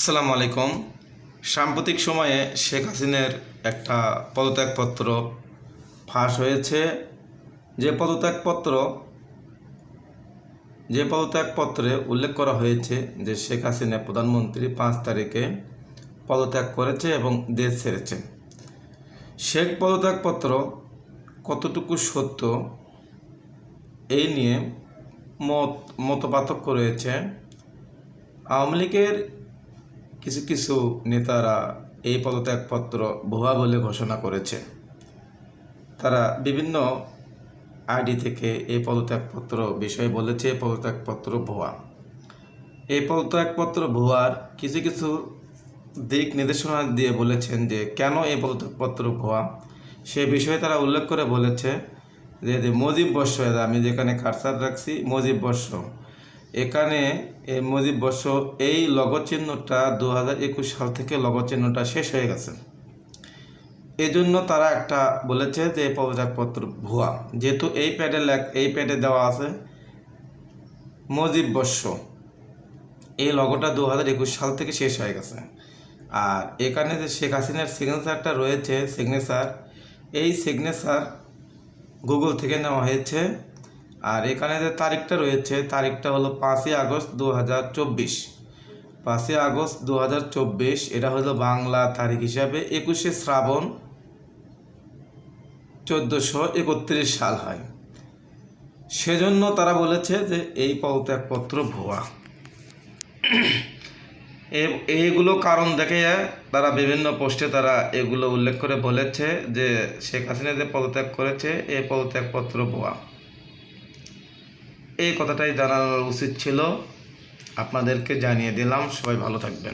আসসালামু আলাইকুম। সাম্প্রতিক সময়ে শেখ হাসিনের একটা পদত্যাগপত্র ফাঁস হয়েছে। যে পদত্যাগপত্র, যে পদত্যাগপত্রে উল্লেখ করা হয়েছে যে শেখ হাসিনা প্রধানমন্ত্রী পাঁচ তারিখে পদত্যাগ করেছে এবং দেশ ছেড়েছে। শেখ পদত্যাগপত্র কতটুকু সত্য, এই নিয়ে মত মতপার্থক্য রয়েছে। আওয়ামী লীগের কিছু কিছু নেতারা এই পদত্যাগপত্র ভুয়া বলে ঘোষণা করেছে। তারা বিভিন্ন আইডি থেকে এই পদত্যাগপত্র, বিষয়ে বলেছে পদত্যাগপত্র ভুয়া। এই পদত্যাগপত্র ভুয়ার কিছু কিছু দিক নির্দেশনা দিয়ে বলেছেন যে, কেন এই পদত্যাগপত্র ভুয়া? সে বিষয়ে তারা উল্লেখ করে বলেছে যে মুজিব বর্ষ, আমি যেখানে কারসার রাখছি, মুজিব বর্ষ। এখানে মুজিব বর্ষ এই লগো চিহ্নটা দু হাজার একুশ সাল থেকে লগো চিহ্নটা শেষ হয়ে গেছে। এজন্য তারা একটা বলেছে যে পদত্যাগপত্র ভুয়া। যেহেতু এই প্যাডে লেখ এই প্যাডে দেওয়া আছে, মুজিব বর্ষ, এই লগোটা দু হাজার একুশ সাল থেকে শেষ হয়ে গেছে। আর এখানে যে শেখ হাসিনার সিগনেচারটা রয়েছে সিগনেচার এই সিগনেচার গুগল থেকে নেওয়া হয়েছে আর এখানে যে তারিখটা রয়েছে, তারিখটা হলো পাঁচই আগস্ট দু হাজার চব্বিশ। পাঁচই আগস্ট দু হাজার চব্বিশ, এটা হলো বাংলা তারিখ হিসাবে একুশে শ্রাবণ চোদ্দোশো একত্রিশ সাল হয়। সেজন্য তারা বলেছে যে এই পদত্যাগপত্র ভুয়া। এইগুলো কারণ দেখে তারা বিভিন্ন পোস্টে তারা এগুলো উল্লেখ করে বলেছে যে শেখ হাসিনা যে পদত্যাগ করেছে, এই পদত্যাগপত্র ভুয়া। এই কথাটাই জানানো উচিত ছিল। আপনাদেরকে জানিয়ে দিলাম। সবাই ভালো থাকবেন।